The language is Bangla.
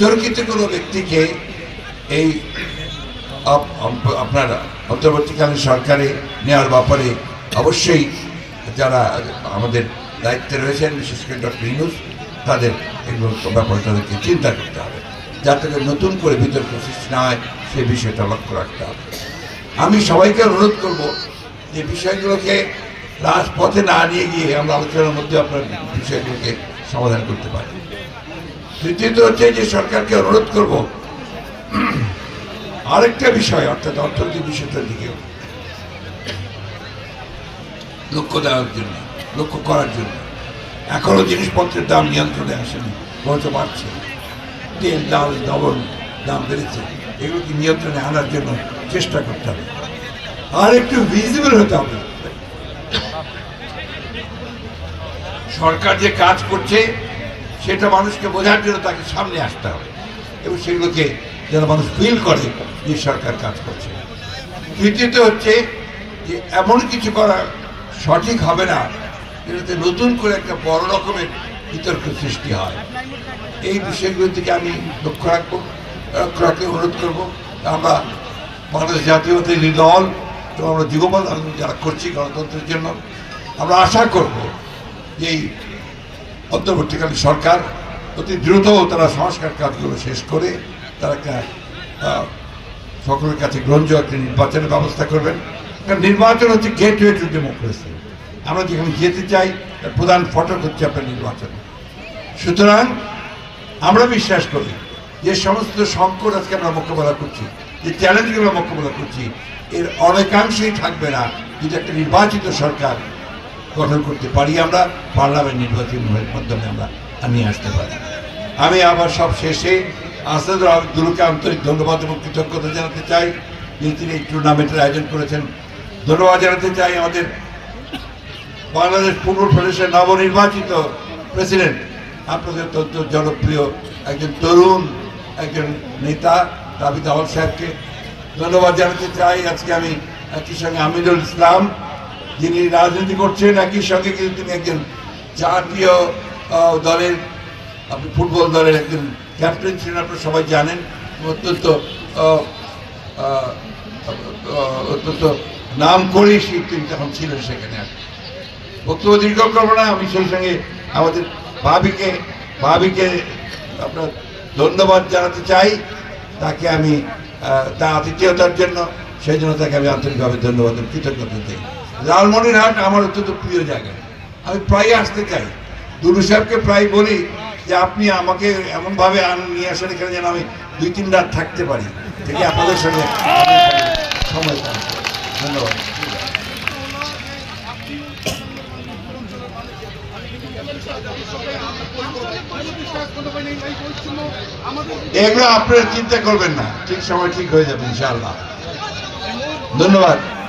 বিতর্কিত কোনো ব্যক্তিকে এই আপ- আপ- আপনার অন্তর্বর্তীকালীন সরকারে নেওয়ার ব্যাপারে অবশ্যই যারা আমাদের দায়িত্বে রয়েছেন, বিশেষ করে ডক্টর ইনুস তাদের এগুলো ব্যাপারে তাদেরকে চিন্তা করতে হবে। যাতে নতুন করে বিতর্ক সৃষ্টি না হয়, সেই বিষয়টা লক্ষ্য রাখতে হবে। আমি সবাইকে অনুরোধ করব যে বিষয়গুলোকে রাজপথে না নিয়ে গিয়ে আমরা আলোচনার মধ্যে আপনার বিষয়গুলোকে সমাধান করতে পারি। তৃতীয়ত হচ্ছে যে সরকারকে অনুরোধ করব। আরেকটা বিষয়, অর্থাৎ অর্থনৈতিক বিষয়টার দিকেও। লক্ষ্য দেওয়ার জন্য, লক্ষ্য করার জন্য। এখনও জিনিসপত্রের দাম নিয়ন্ত্রণে আসেনি, বরঞ্চ বাড়ছে। তেল, ডাল, লবণ, দাম বেড়েছে। এগুলোকে নিয়ন্ত্রণে আনার জন্য চেষ্টা করতে হবে। আর একটু ভিজিবল হতে হবে। সরকার যে কাজ করছে সেটা মানুষকে বোঝার জন্য তাকে সামনে আসতে হবে। এবং সেগুলোকে যেন মানুষ ফিল করে যে সরকার কাজ করছে। তৃতীয়ত হচ্ছে যে এমন কিছু করা সঠিক হবে না, যেটাতে নতুন করে একটা বড় রকমের বিতর্ক সৃষ্টি হয়। এই বিষয়গুলোর দিকে আমি লক্ষ্য রাখব, লক্ষ্য রাখতে অনুরোধ করব। আমরা বাংলাদেশ জাতীয়তাবাদী দল এবং আমরা যুগপথ আন্দোলন যারা করছি গণতন্ত্রের জন্য, আমরা আশা করব যে এই অন্তর্বর্তীকালীন সরকার অতি দ্রুত তারা সংস্কার কাজগুলো শেষ করে তারা একটা সকলের কাছে গ্রহণযোগ্য একটা নির্বাচনের ব্যবস্থা করবেন। কারণ নির্বাচন হচ্ছে গেটওয়ে টু ডেমোক্রেসি আমরা যেখানে যেতে চাই, তার প্রধান ফটক হচ্ছে আপনার নির্বাচন। সুতরাং আমরা বিশ্বাস করি, যে সমস্ত সংকট আজকে আমরা মোকাবেলা করছি, যে চ্যালেঞ্জগুলো আমরা মোকাবেলা করছি, এর অনেকাংশই থাকবে না যদি একটা নির্বাচিত সরকার গঠন করতে পারি আমরা, পার্লামেন্ট নির্বাচনের মাধ্যমে আমরা নিয়ে আসতে পারি। আমি আবার সব শেষে আসাদুর আব্দুলকে আন্তরিক ধন্যবাদ এবং কৃতজ্ঞতা জানাতে চাই যে তিনি এই টুর্নামেন্টের আয়োজন করেছেন। ধন্যবাদ জানাতে চাই আমাদের বাংলাদেশ ফুটবল ফেডারেশন নবনির্বাচিত প্রেসিডেন্ট, আপনাদের অত্যন্ত জনপ্রিয় একজন তরুণ, একজন নেতা দাবিদ আওয়াল সাহেবকে। ধন্যবাদ জানাতে চাই। আজকে আমি একই সঙ্গে আমিনুল ইসলাম যিনি রাজনীতি করছেন, একই সঙ্গে কিন্তু তিনি একজন জাতীয় দলের, আপনি ফুটবল দলের একজন ক্যাপ্টেন ছিলেন, আপনারা সবাই জানেন। অত্যন্ত অত্যন্ত নাম সেই তিনি তখন ছিলেন সেখানে বক্তব্য দীর্ঘ করব না, আমি সেই সঙ্গে আমাদের ভাবিকে ভাবিকে আপনার ধন্যবাদ জানাতে চাই। তাকে আমি তার আতিথেয়তার জন্য, সেই জন্য তাকে আমি আন্তরিকভাবে ধন্যবাদ কৃতজ্ঞতা দিই লালমনিরহাট আমার অত্যন্ত প্রিয় জায়গা। আমি প্রায় আসতে চাই। দুলু সাহেবকে প্রায় বলি যে, আপনি আমাকে এমনভাবে আন- নিয়ে আসেন এখানে যেন আমি দুই তিন রাত থাকতে পারি। থেকে আপনাদের সঙ্গে সময় ধন্যবাদ। এগুলো আপনারা চিন্তা করবেন না। ঠিক সময় ঠিক হয়ে যাবে, ইনশাআল্লাহ। ধন্যবাদ।